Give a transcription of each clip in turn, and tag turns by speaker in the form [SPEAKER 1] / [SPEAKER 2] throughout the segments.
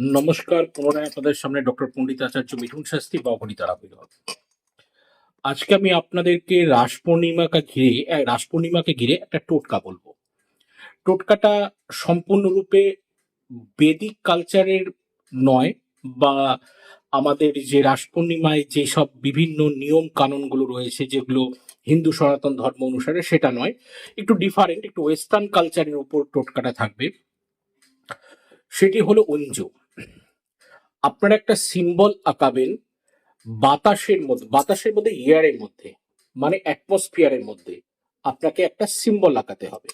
[SPEAKER 1] নমস্কার, পুনরায় আপনাদের সামনে ডক্টর পণ্ডিত আচার্য মিঠুন শাস্ত্রী বা আবির্ভাব আজকে আমি আপনাদেরকে রাস পূর্ণিমাকে ঘিরে রাস পূর্ণিমাকে ঘিরে একটা টোটকা বলব। টোটকাটা সম্পূর্ণরূপে বেদিক কালচারের নয় বা আমাদের যে রাস পূর্ণিমায় যেসব বিভিন্ন নিয়ম কানুনগুলো রয়েছে, যেগুলো হিন্দু সনাতন ধর্ম অনুসারে সেটা নয়, একটু ডিফারেন্ট একটু ওয়েস্টার্ন কালচারের উপর টোটকাটা থাকবে। সেটি হলো অঞ্জু। আপনারা একটা সিম্বল আঁকাবেন বাতাসের মধ্যে বাতাসের মধ্যে এয়ারের মধ্যে মানে অ্যাটমসফিয়ারের মধ্যে আপনাকে একটা সিম্বল আঁকাতে হবে।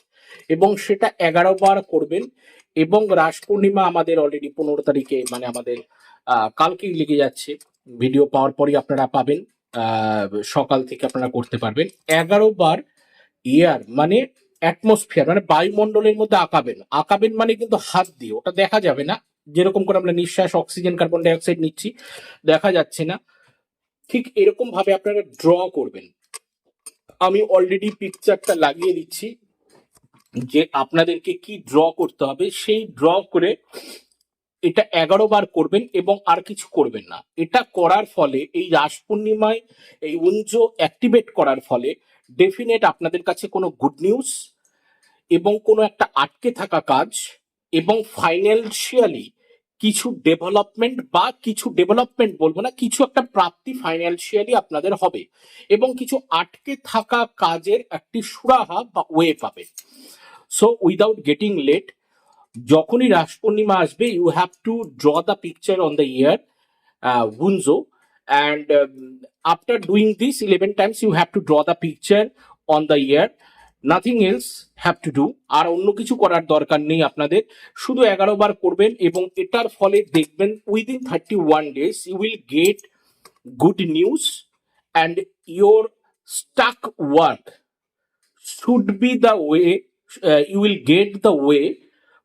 [SPEAKER 1] এবং সেটা এগারো বার করবেন এবং রাস পূর্ণিমা আমাদের অলরেডি পনেরো তারিখে মানে আমাদের কালকেই লেগে যাচ্ছে। ভিডিও পাওয়ার পরই আপনারা পাবেন সকাল থেকে আপনারা করতে পারবেন। এগারো বার ইয়ার মানে অ্যাটমসফিয়ার মানে বায়ুমণ্ডলের মধ্যে আঁকাবেন। আঁকাবেন মানে কিন্তু হাত দিয়ে, ওটা দেখা যাবে না। যেরকম করে আমরা নিঃশ্বাস অক্সিজেন কার্বন ডাইঅক্সাইড নিচ্ছি, দেখা যাচ্ছে না। ঠিক এরকম ভাবে আপনারা ড্র করবেন। আমি অলরেডি পিকচারটা লাগিয়ে দিচ্ছি যে আপনাদেরকে কি ড্র করতে হবে। সেই ড্র করে এটা এগারো বার করবেন এবং আর কিছু করবেন না। এটা করার ফলে, এই রাস পূর্ণিমায় এই উঞ্জ অ্যাক্টিভেট করার ফলে ডেফিনেট আপনাদের কাছে কোনো গুড নিউজ এবং কোনো একটা আটকে থাকা কাজ এবং ফাইন্যান্সিয়ালি কিছু ডেভেলপমেন্ট বা কিছু ডেভেলপমেন্ট বলব না, কিছু একটা প্রাপ্তি ফাইন্যান্সিয়ালি আপনাদের হবে এবং কিছু আটকে থাকা কাজের একটি সুরাহা বা ওয়ে পাবে সো উইদাউট গেটিং লেট যখনই রাস পূর্ণিমা আসবে you have to draw the picture on the ear উনজো and after doing this eleven times you have to draw the picture on the ear nothing else have to do আর অন্য কিছু করার দরকার নেই আপনাদের। শুধু এগারো বার করবেন এবং এটার ফলে দেখবেন within thirty one days you will get good news and your stuck work should be the way you will get the way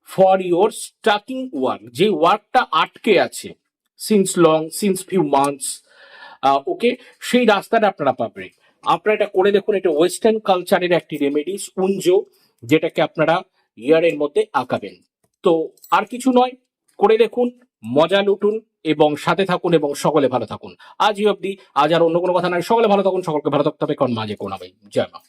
[SPEAKER 1] for your starting work. যে ওয়ার্কটা আটকে আছে since long since few months okay সেই রাস্তাটা আপনারা পাবেন। আপনারা এটা করে দেখুন, এটা ওয়েস্টার্ন কালচারের একটি রেমেডিস উঞ্জো যেটাকে আপনারা ইয়ারের মধ্যে আঁকাবেন। তো আর কিছু নয়, করে দেখুন, মজা লুটুন এবং সাথে থাকুন এবং সকলে ভালো থাকুন। আজই অব্দি আজ আর অন্য কোনো কথা নয়, সকলে ভালো থাকুন, সকলকে ভালো থাকতে হবে কারণ মাঝে কোনো জয় মা।